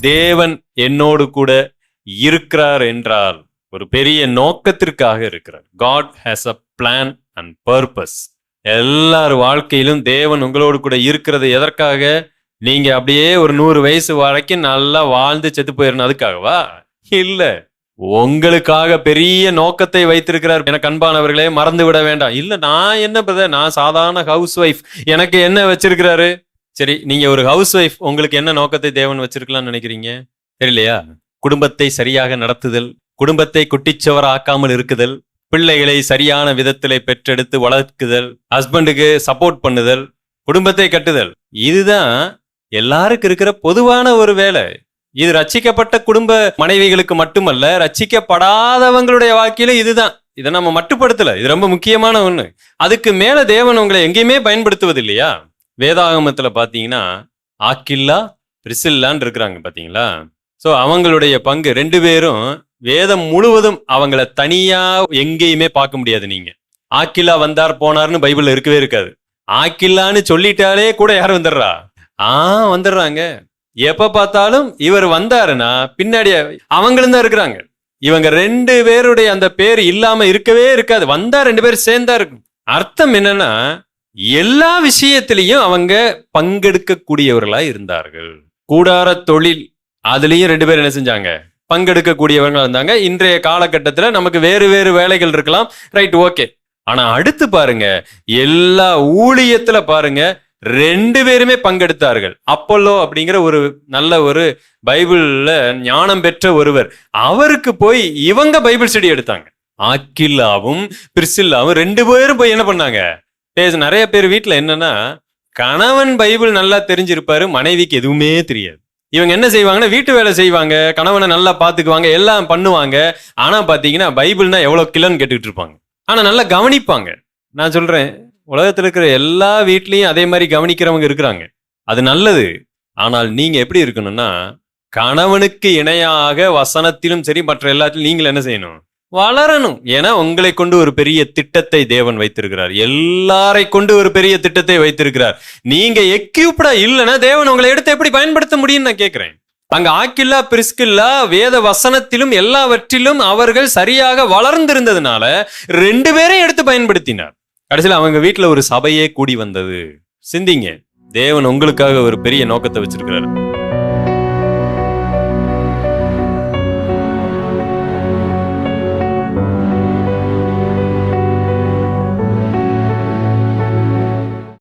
தேவன் என்னோடு கூட இருக்கிறார் என்றால் ஒரு பெரிய நோக்கத்திற்காக இருக்கிறார். God has a plan and purpose எல்லார் வாழ்க்கையிலும் தேவன் உங்களோடு கூட இருக்கிறது எதற்காக? நீங்க அப்படியே ஒரு நூறு வயசு வரைக்கும் நல்லா வாழ்ந்து செத்து போயிடணும் அதுக்காகவா? இல்ல. உங்களுக்காக பெரிய நோக்கத்தை வைத்திருக்கிறார். எனக்கு அன்பானவர்களே மறந்து விட வேண்டாம். இல்ல நான் என்ன பிரதர் நான் சாதாரண ஹவுஸ் ஒய்ஃப் எனக்கு என்ன வச்சிருக்கிறாரு? சரி நீங்க ஒரு ஹவுஸ் ஒய்ஃப் உங்களுக்கு என்ன நோக்கத்தை தேவன் வச்சிருக்கலாம்னு நினைக்கிறீங்க? தெரியலையா? குடும்பத்தை சரியாக நடத்துதல் குடும்பத்தை குட்டிச்சவர ஆக்காமல் இருக்குதல் பிள்ளைகளை சரியான விதத்திலே பெற்றெடுத்து வளர்க்குதல் ஹஸ்பண்டுக்கு சப்போர்ட் பண்ணுதல் குடும்பத்தை கட்டுதல். இதுதான் எல்லாருக்கும் இருக்கிற பொதுவான ஒரு வேலை. இது ரச்சிக்கப்பட்ட குடும்ப மனைவிகளுக்கு மட்டுமல்ல ரச்சிக்கப்படாதவங்களுடைய வாழ்க்கையில இதுதான். இதை நம்ம மட்டுப்படுத்தல. இது ரொம்ப முக்கியமான ஒண்ணு. அதுக்கு மேல தேவன் உங்களை எங்கேயுமே பயன்படுத்துவது இல்லையா வேதாகமத்தில் பார்த்தீங்கன்னா ஆக்கில்லா பிரிசில்லான்னு இருக்கிறாங்க பார்த்தீங்களா ஸோ அவங்களுடைய பங்கு ரெண்டு பேரும் வேதம் முழுவதும் அவங்கள தனியா எங்கேயுமே பார்க்க முடியாது நீங்க. ஆக்கில்லா வந்தார் போனார்னு பைபிள்ல இருக்கவே இருக்காது. ஆக்கில்லான்னு சொல்லிட்டாலே கூட யார் வந்துடுறா? ஆ வந்துடுறாங்க. எப்ப பார்த்தாலும் இவர் வந்தாருன்னா பின்னாடி அவங்களும் தான் இருக்கிறாங்க. இவங்க ரெண்டு பேருடைய அந்த பேர் இல்லாம இருக்கவே இருக்காது. வந்தா ரெண்டு பேரும் சேர்ந்தா இருக்கும். அர்த்தம் என்னன்னா எல்லா விஷயத்திலையும் அவங்க பங்கெடுக்கக்கூடியவர்களா இருந்தார்கள். கூடார தொழில் அதுலேயும் ரெண்டு பேரும் என்ன செஞ்சாங்க? பங்கெடுக்கக்கூடியவங்க இருந்தாங்க. இன்றைய காலகட்டத்தில் நமக்கு வேறு வேறு வேலைகள் இருக்கலாம். ரைட் ஓகே ஆனா அடுத்து பாருங்க எல்லா ஊழியத்துல பாருங்க ரெண்டு பேருமே பங்கெடுத்தார்கள். அப்பல்லோ அப்படிங்கிற ஒரு நல்ல ஒரு பைபிள்ல ஞானம் பெற்ற ஒருவர். அவருக்கு போய் இவங்க பைபிள் ஸ்டடி எடுத்தாங்க. ஆக்கில்லாவும் பிரிசில்லாவும் ரெண்டு பேரும் போய் என்ன பண்ணாங்க? பேச நிறைய பேர் வீட்டில் என்னன்னா கணவன் பைபிள் நல்லா தெரிஞ்சிருப்பாரு மனைவிக்கு எதுவுமே தெரியாது. இவங்க என்ன செய்வாங்கன்னா வீட்டு வேலை செய்வாங்க கணவனை நல்லா பார்த்துக்குவாங்க எல்லாம் பண்ணுவாங்க. ஆனால் பார்த்தீங்கன்னா பைபிள்னா எவ்வளோ கிலோன்னு கேட்டுக்கிட்டு இருப்பாங்க. ஆனால் நல்லா கவனிப்பாங்க. நான் சொல்கிறேன் உலகத்தில் இருக்கிற எல்லா வீட்லேயும் அதே மாதிரி கவனிக்கிறவங்க இருக்கிறாங்க. அது நல்லது. ஆனால் நீங்கள் எப்படி இருக்கணும்னா கணவனுக்கு இணையாக வசனத்திலும் சரி மற்ற எல்லாத்திலும் நீங்கள் என்ன செய்யணும்? வளரணும். ஏன்னா உங்களை கொண்டு ஒரு பெரிய திட்டத்தை தேவன் வைத்திருக்கிறார். எல்லாரை கொண்டு ஒரு பெரிய திட்டத்தை வைத்திருக்கிறார். நீங்க எக்யூப்டா இல்லைன்னா தேவன் உங்களை எடுத்து எப்படி பயன்படுத்த முடியும்னு நான் கேட்கிறேன். அங்க ஆக்கில்லா பிரிஸ்கில்லா வேத வசனத்திலும் எல்லாவற்றிலும் அவர்கள் சரியாக வளர்ந்திருந்ததுனால ரெண்டு பேரையும் எடுத்து பயன்படுத்தினார். கடைசியில் அவங்க வீட்டுல ஒரு சபையே கூடி வந்தது. சிந்திங்க. தேவன் உங்களுக்காக ஒரு பெரிய நோக்கத்தை வச்சிருக்கிறார்.